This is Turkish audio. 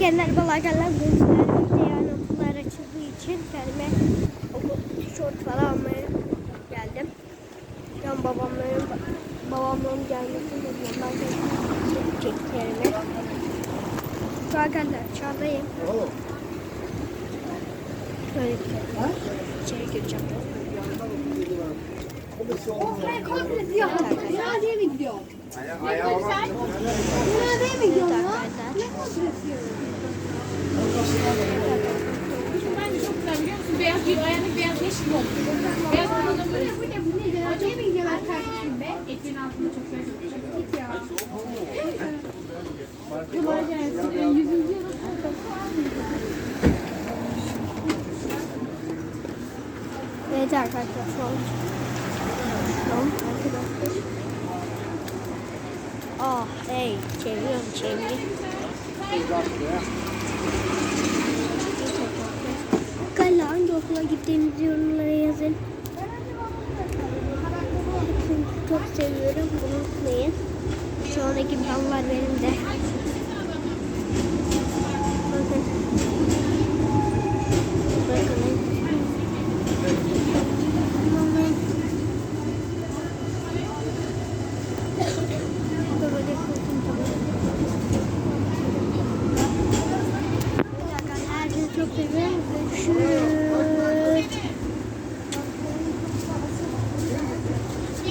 Herkese merhabalar arkadaşlar. Bugün sizlerle yani okullar açıldığı için kendime okul tişört falan almaya geldim. Şu an babamların babamların gelmesini bekliyorum. Ben de çektiklerimi. Şu arkadaşlar çağdayım. Şöyle içeri gireceğim. Ben komple siyah. Siyah mi gidiyor? Ayağı ya? Arkadaşlar. Ne komple siyah? Bence çok güzel biliyor musun? Beyaz beyaz yeşil oldu. Beyaz olmadan böyle ne bu ne bu ne? Siyah mi gidiyor kardeşim be? eteğin altında çok güzel. Git ya. Kolay gelsin. Yüzüncü yılın Evet arkadaşlar şu an an arkadaşlar Ah hey çeviriyorum çeviriyorum gittiğinizi yorumlara yazın. Hepsini çok seviyorum bunu unutmayın. Şu an ekip var benim de. Bakın. Bakın. Çok seviyorum. Görüşürüz.